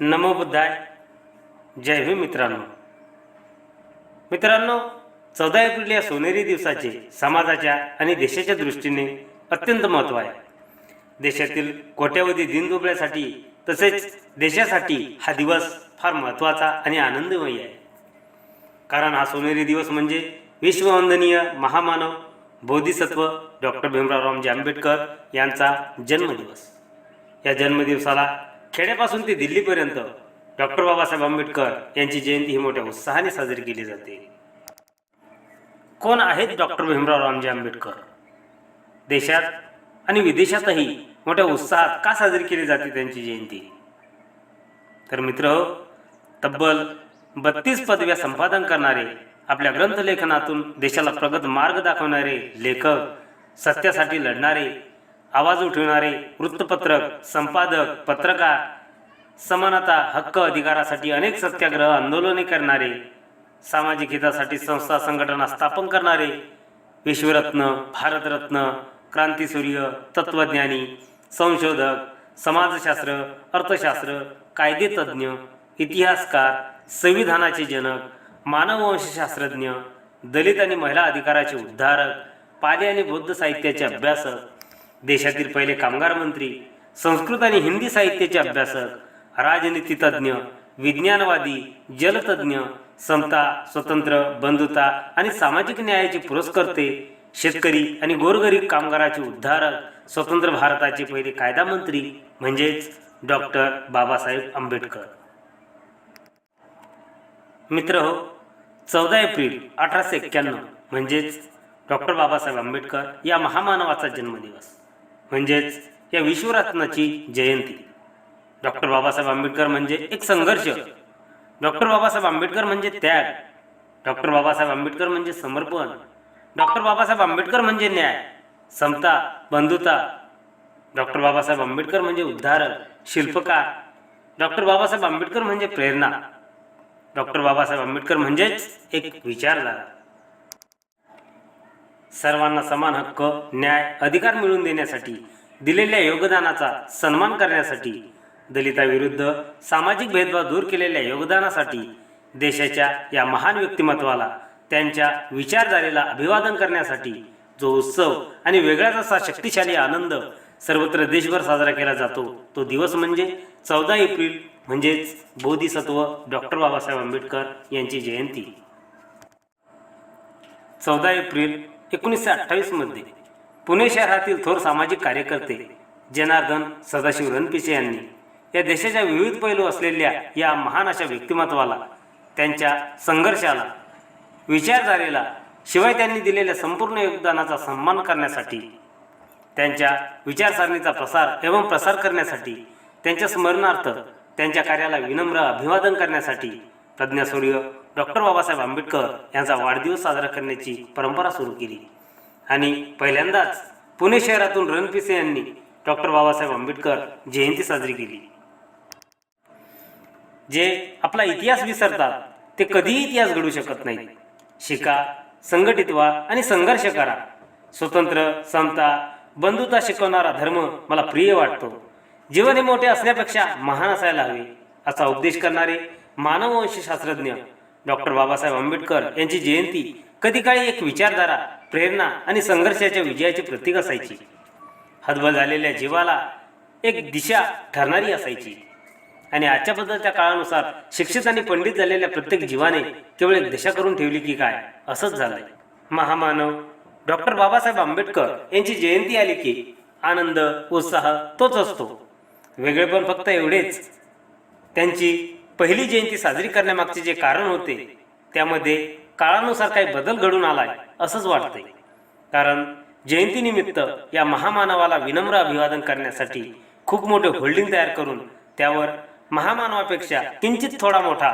नमो बुद्धाय. जय भीम मित्रांनो. मित्रांनो चौदा एप्रिल या सोनेरी दिवसाचे समाजाच्या आणि देशाच्या दृष्टीने अत्यंत महत्त्व आहे. देशातील कोट्यावधी दिनदुबळ्यासाठी तसेच देशासाठी हा दिवस फार महत्त्वाचा आणि आनंदमयी आहे. कारण हा सोनेरी दिवस म्हणजे विश्ववंदनीय महामानव बोधिसत्व डॉक्टर भीमराव रामजी आंबेडकर यांचा जन्मदिवस. या जन्मदिवसाला खेड्यापासून ते दिल्लीपर्यंत डॉक्टर बाबासाहेब आंबेडकर यांची जयंती ही मोठ्या उत्साहाने साजरी केली जाते. कोण आहेत डॉक्टर भीमराव रामजी आंबेडकर? देशात आणि विदेशातही मोठ्या उत्साहात का साजरी केली जाते त्यांची जयंती? तर मित्र हो, तब्बल बत्तीस पदव्या संपादन करणारे आपल्या ग्रंथलेखनातून देशाला प्रगत मार्ग दाखवणारे लेखक सत्यासाठी लढणारे आवाज उठवणारे वृत्तपत्रक संपादक पत्रकार समानता हक्क अधिकारासाठी अनेक सत्याग्रह आंदोलने करणारे सामाजिक हितासाठी संस्था संघटना स्थापन करणारे विश्वरत्न भारतरत्न क्रांतीसूर्य तत्वज्ञानी संशोधक समाजशास्त्र अर्थशास्त्र कायदेतज्ञ इतिहासकार संविधानाचे जनक मानववंशशास्त्रज्ञ दलित आणि महिला अधिकाराचे उद्धारक पाली आणि बौद्ध साहित्याचे अभ्यासक देशातील पहिले कामगार मंत्री संस्कृत आणि हिंदी साहित्याचे अभ्यासक राजनीतितज्ञ विज्ञानवादी जलतज्ञ समता स्वतंत्र बंधुता आणि सामाजिक न्यायाचे पुरस्कर्ते शेतकरी आणि गोरगरीब कामगाराचे उद्धारक स्वतंत्र भारताचे पहिले कायदा मंत्री म्हणजेच डॉक्टर बाबासाहेब आंबेडकर. मित्र हो चौदा एप्रिल अठराशे एक्क्याण्णव म्हणजेच डॉक्टर बाबासाहेब आंबेडकर या महामानवाचा जन्मदिवस. म्हणजेच या विश्वरत्नाची जयंती. डॉक्टर बाबासाहेब आंबेडकर म्हणजे एक संघर्ष. डॉक्टर बाबासाहेब आंबेडकर म्हणजे त्याग. डॉक्टर बाबासाहेब आंबेडकर म्हणजे समर्पण. डॉक्टर बाबासाहेब आंबेडकर म्हणजे न्याय समता बंधुता. डॉक्टर बाबासाहेब आंबेडकर म्हणजे उद्धारक शिल्पकार. डॉक्टर बाबासाहेब आंबेडकर म्हणजे प्रेरणा. डॉक्टर बाबासाहेब आंबेडकर म्हणजेच एक विचारधारा. सर्वांना समान हक्क न्याय अधिकार मिळवून देण्यासाठी दिलेल्या योगदानाचा सन्मान करण्यासाठी दलिताविरुद्ध सामाजिक भेदभाव दूर केलेल्या योगदानासाठी देशाच्या या महान व्यक्तिमत्वाला त्यांच्या विचारधारेला अभिवादन करण्यासाठी जो उत्सव आणि वेगळाच असा शक्तिशाली आनंद सर्वत्र देशभर साजरा केला जातो तो दिवस म्हणजे चौदा एप्रिल म्हणजेच बोधिसत्व डॉक्टर बाबासाहेब आंबेडकर यांची जयंती. चौदा एप्रिल एकोणीसशे अठ्ठावीसमध्ये पुणे शहरातील थोर सामाजिक कार्यकर्ते जनार्दन सदाशिव रणपिसे यांनी या देशाच्या विविध पैलू असलेल्या या महान अशा व्यक्तिमत्वाला त्यांच्या संघर्षाला विचारधारेला शिवाय त्यांनी दिलेल्या संपूर्ण योगदानाचा सन्मान करण्यासाठी त्यांच्या विचारसरणीचा प्रसार एवं प्रसार करण्यासाठी त्यांच्या स्मरणार्थ त्यांच्या कार्याला विनम्र अभिवादन करण्यासाठी प्रज्ञासूर्य डॉक्टर बाबासाहेब आंबेडकर यांचा वाढदिवस साजरा करण्याची परंपरा सुरू केली. आणि पहिल्यांदाच पुणे शहरातून रणपिसे यांनी डॉक्टर बाबासाहेब आंबेडकर जयंती साजरी केली. जे आपला इतिहास विसरतात ते कधीही इतिहास घडू शकत नाही शिका संघटित व्हा आणि संघर्ष करा. स्वतंत्र समता बंधुता शिकवणारा धर्म मला प्रिय वाटतो. जीवन हे मोठे असण्यापेक्षा महान असायला हवे असा उपदेश करणारे मानववंशशास्त्रज्ञ डॉक्टर बाबासाहेब आंबेडकर यांची जयंती कधी काळी एक विचारधारा प्रेरणा आणि संघर्षाच्या विजयाचे प्रतीक असायची. हतबल झालेल्या जीवाला एक दिशा ठरणारी असायची. आणि आजच्या बदलच्या काळानुसार शिक्षित आणि पंडित झालेल्या प्रत्येक जीवाने केवळ एक दिशा करून ठेवली की काय? असंच झालंय. महामानव डॉक्टर बाबासाहेब आंबेडकर यांची जयंती आली की आनंद उत्साह तोच असतो. वेगळेपण फक्त एवढेच. त्यांची पहिली जयंती साजरी करण्यामागचे जे कारण होते त्यामध्ये काळानुसार काही बदल घडून आलाय असंच वाटतंय. कारण जयंतीनिमित्त या महामानवाला विनम्र अभिवादन करण्यासाठी खूप मोठे होल्डिंग तयार करून त्यावर महामानवापेक्षा किंचित थोडा मोठा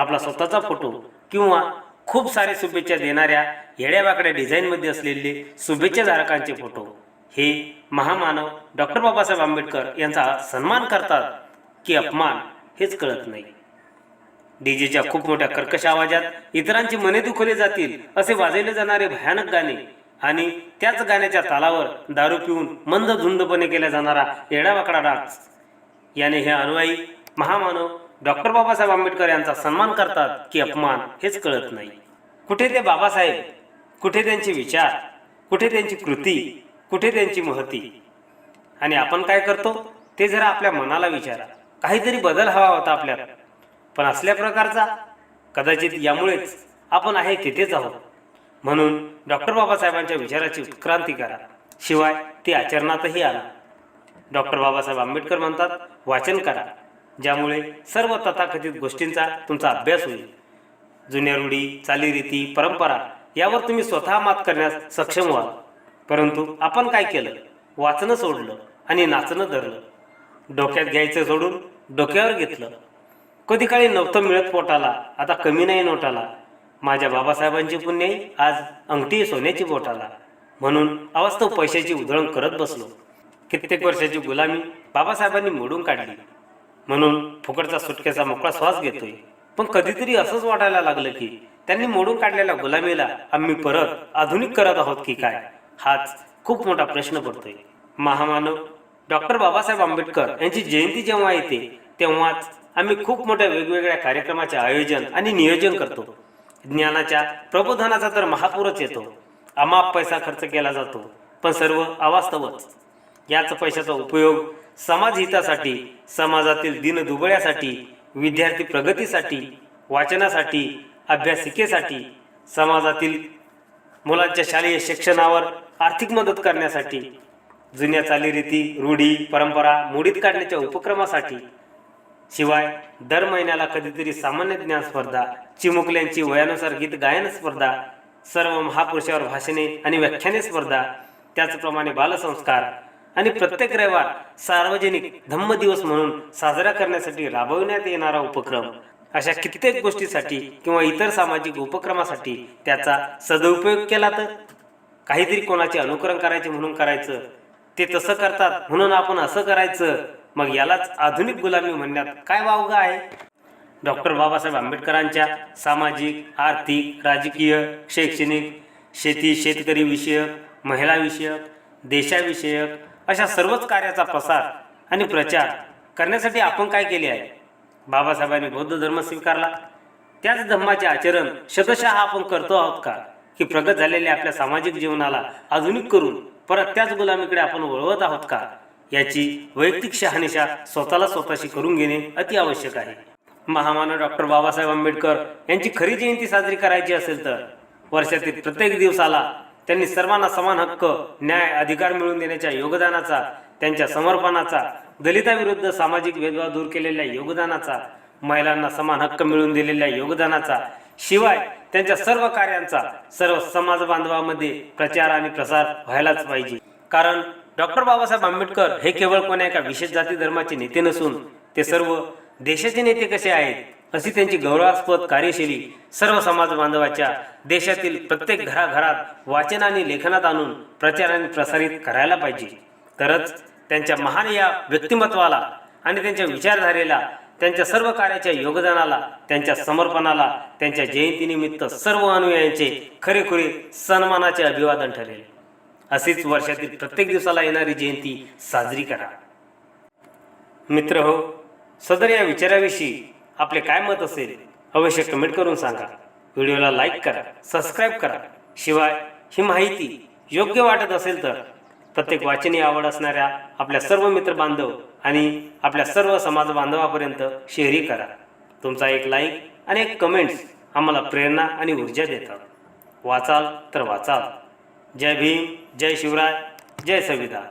आपला स्वतःचा फोटो किंवा खूप सारे शुभेच्छा देणाऱ्या येड्यावाकड्या डिझाईनमध्ये असलेले शुभेच्छा धारकांचे फोटो. हे महामानव डॉक्टर बाबासाहेब आंबेडकर यांचा सन्मान करतात की अपमान हेच कळत नाही. डीजेच्या खूप मोठ्या कर्कश आवाजात इतरांची मने दुखवले जातील असे वाजवले जाणारे भयानक गाणे. आणि त्याच गाण्याच्या तालावर दारू पिऊन मंद धुंदपणे केला जाणारा येडावाकडा डान्स. याने हे अनुयायी महामानव डॉक्टर बाबासाहेब आंबेडकर यांचा सन्मान करतात की अपमान हेच कळत नाही. कुठे ते बाबासाहेब? कुठे त्यांचे विचार? कुठे त्यांची कृती? कुठे त्यांची महती? आणि आपण काय करतो? ते जरा आपल्या मनाला विचारा. काहीतरी बदल हवा होता आपल्याला पण असल्या प्रकारचा कदाचित यामुळेच आपण आहे तिथेच आहोत. म्हणून डॉक्टर बाबासाहेबांच्या विचाराची उत्क्रांती करा. शिवाय ते आचरणातही आला. डॉक्टर बाबासाहेब आंबेडकर म्हणतात वाचन करा ज्यामुळे सर्व तथाकथित गोष्टींचा तुमचा अभ्यास होईल. जुन्या रूढी चालीरीती परंपरा यावर तुम्ही स्वतः मात करण्यास सक्षम व्हाल. परंतु आपण काय केलं? वाचणं सोडलं आणि नाचणं धरलं. डोक्यात घ्यायचं सोडून डोक्यावर घेतलं. कधी काळी नव्हतं मिळत पोटाला आता कमी नाही नोटाला. माझ्या बाबासाहेबांची पुण्याई आज अंगठी सोन्याची बोटाला म्हणून अवास्तव पैशाची उधळण करत बसलो. कित्येक वर्षाची गुलामी बाबासाहेबांनी मोडून काढली. म्हणून फुकटचा सुटकेचा मोकळा श्वास घेतोय. पण कधीतरी असंच वाटायला लागलं की त्यांनी मोडून काढलेल्या गुलामीला आम्ही परत आधुनिक करत आहोत की काय? हाच खूप मोठा प्रश्न पडतोय. महामानव डॉक्टर बाबासाहेब आंबेडकर यांची जयंती जेव्हा येते तेव्हाच आम्ही खूप मोठ्या वेगवेगळ्या कार्यक्रमाचे आयोजन आणि नियोजन करतो. ज्ञानाच्या प्रबोधनाचा तर महापूरच येतो. अमाप पैसा खर्च केला जातो पण सर्व अवास्तवच. याच पैशाचा उपयोग समाज हितासाठी समाजातील दिनदुबळ्यासाठी विद्यार्थी प्रगतीसाठी वाचनासाठी अभ्यासिकेसाठी समाजातील मुलांच्या शालेय शिक्षणावर आर्थिक मदत करण्यासाठी जुन्या चालीरीती रूढी परंपरा मोडीत काढण्याच्या उपक्रमासाठी शिवाय दर महिन्याला कधीतरी सामान्य ज्ञान स्पर्धा चिमुकल्यांची वयानुसार गीत गायन स्पर्धा सर्व महापुरुषावर भाषणे आणि व्याख्याने स्पर्धा त्याचप्रमाणे बालसंस्कार आणि प्रत्येक रविवार सार्वजनिक धम्म दिवस म्हणून साजरा करण्यासाठी राबविण्यात येणारा उपक्रम. अशा कित्येक गोष्टीसाठी किंवा इतर सामाजिक उपक्रमासाठी त्याचा सदुपयोग केला तर? काहीतरी कोणाचे अनुकरण करायचे म्हणून करायचं ते तसं करतात म्हणून आपण असं करायचं मग यालाच आधुनिक गुलामी म्हणण्यात काय वावगा आहे? डॉक्टर बाबासाहेब आंबेडकरांच्या सामाजिक आर्थिक राजकीय शैक्षणिक शेती शेतकरी विषयक महिलाविषयक देशाविषयक अशा सर्वच कार्याचा प्रसार आणि प्रचार करण्यासाठी आपण काय केले आहे? बाबासाहेबांनी बौद्ध धर्म स्वीकारला. त्याच धर्माचे आचरण शतशः आपण करतो आहोत का? की प्रगत झालेल्या आपल्या सामाजिक जीवनाला आधुनिक करून परत त्याच गुलामीकडे आपण वळवत आहोत का? याची वैयक्तिक शहानिशा स्वतःला स्वतःशी करून घेणे अति आवश्यक आहे. महामानव डॉक्टर बाबासाहेब आंबेडकर यांची खरी जयंती साजरी करायची असेल तर वर्षातील प्रत्येक दिवसाला त्यांनी सर्वांना समान हक्क न्याय अधिकार मिळवून देण्याच्या योगदानाचा त्यांच्या समर्पणाचा दलिताविरुद्ध सामाजिक भेदभाव दूर केलेल्या योगदानाचा महिलांना समान हक्क मिळवून दिलेल्या योगदानाचा शिवाय त्यांच्या सर्व कार्यांचा सर्व समाज बांधवामध्ये प्रचार आणि प्रसार व्हायलाच पाहिजे. कारण डॉक्टर बाबासाहेब आंबेडकर हे केवळ कोणा एका विशेष जाती धर्माचे नेते नसून ते सर्व देशाचे नेते कसे आहेत अशी त्यांची गौरवास्पद कार्यशैली सर्व समाज बांधवाच्या देशातील प्रत्येक घराघरात वाचन आणि लेखनात आणून प्रचार आणि प्रसारित करायला पाहिजे. तरच त्यांच्या महान या व्यक्तिमत्वाला आणि त्यांच्या विचारधारेला त्यांच्या सर्व कार्याच्या योगदानाला त्यांच्या समर्पणाला त्यांच्या जयंतीनिमित्त सर्व अनुयायांचे खरेखुरे सन्मानाचे अभिवादन ठरेल. अशीच वर्षातील प्रत्येक दिवसाला येणारी जयंती साजरी करा. मित्र हो सदर या विचाराविषयी आपले काय मत असेल अवश्य कमेंट करून सांगा. व्हिडिओला लाईक करा सबस्क्राईब करा. शिवाय ही माहिती योग्य वाटत असेल तर प्रत्येक वाचनीय आवड असणाऱ्या आपल्या सर्व मित्र बांधव आणि आपल्या सर्व समाज बांधवापर्यंत शेअरही करा. तुमचा एक लाईक आणि एक कमेंट्स आम्हाला प्रेरणा आणि ऊर्जा देतात. वाचाल तर वाचाल. जय भीम जय शिवराय जय संविधान.